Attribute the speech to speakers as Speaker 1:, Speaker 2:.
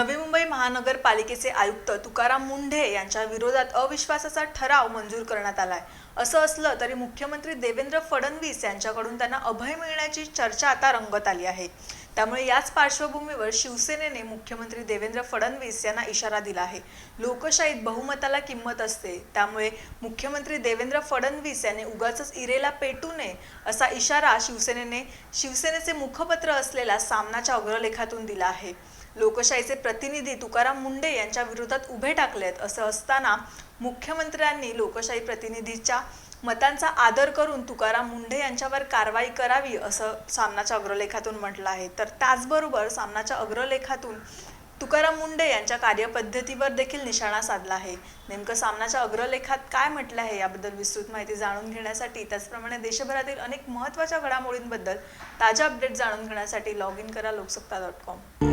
Speaker 1: नवी मुंबई महानगरपालिकेचे आयुक्त तुकाराम मुंढे यांच्या विरोधात अविश्वासाचा ठराव मंजूर करण्यात आलाय. असं असलं तरी मुख्यमंत्री देवेंद्र फडणवीस यांच्याकडून त्यांना अभय मिळण्याची चर्चा आता रंगत आली आहे. त्यामुळे याच पार्श्वभूमीवर शिवसेनेने मुख्यमंत्री देवेंद्र फडणवीस यांना इशारा दिला आहे. लोकशाहीत बहुमताला किंमत असते. त्यामुळे मुख्यमंत्री देवेंद्र फडणवीस यांनी उगाच इरेला पेटू नये असा इशारा शिवसेनेने शिवसेनेचे मुखपत्र असलेल्या सामनाच्या अग्रलेखातून दिला आहे. लोकशाहीचे प्रतिनिधी तुकाराम मुंडे यांच्या विरोधात उभे टाकलेत असं असताना मुख्यमंत्र्यांनी लोकशाही प्रतिनिधीच्या मतांचा आदर करून तुकाराम मुंढे यांच्यावर कारवाई करावी असं सामनाच्या अग्रलेखातून म्हटलं आहे. तर त्याचबरोबर सामनाच्या अग्रलेखातून तुकाराम मुंडे यांच्या कार्यपद्धतीवर देखील निशाणा साधला आहे. नेमकं सामनाच्या अग्रलेखात काय म्हटलं आहे याबद्दल विस्तृत माहिती जाणून घेण्यासाठी त्याचप्रमाणे देशभरातील अनेक महत्त्वाच्या घडामोडींबद्दल ताज्या अपडेट जाणून घेण्यासाठी लॉग इन करा लोकसत्ता डॉट कॉम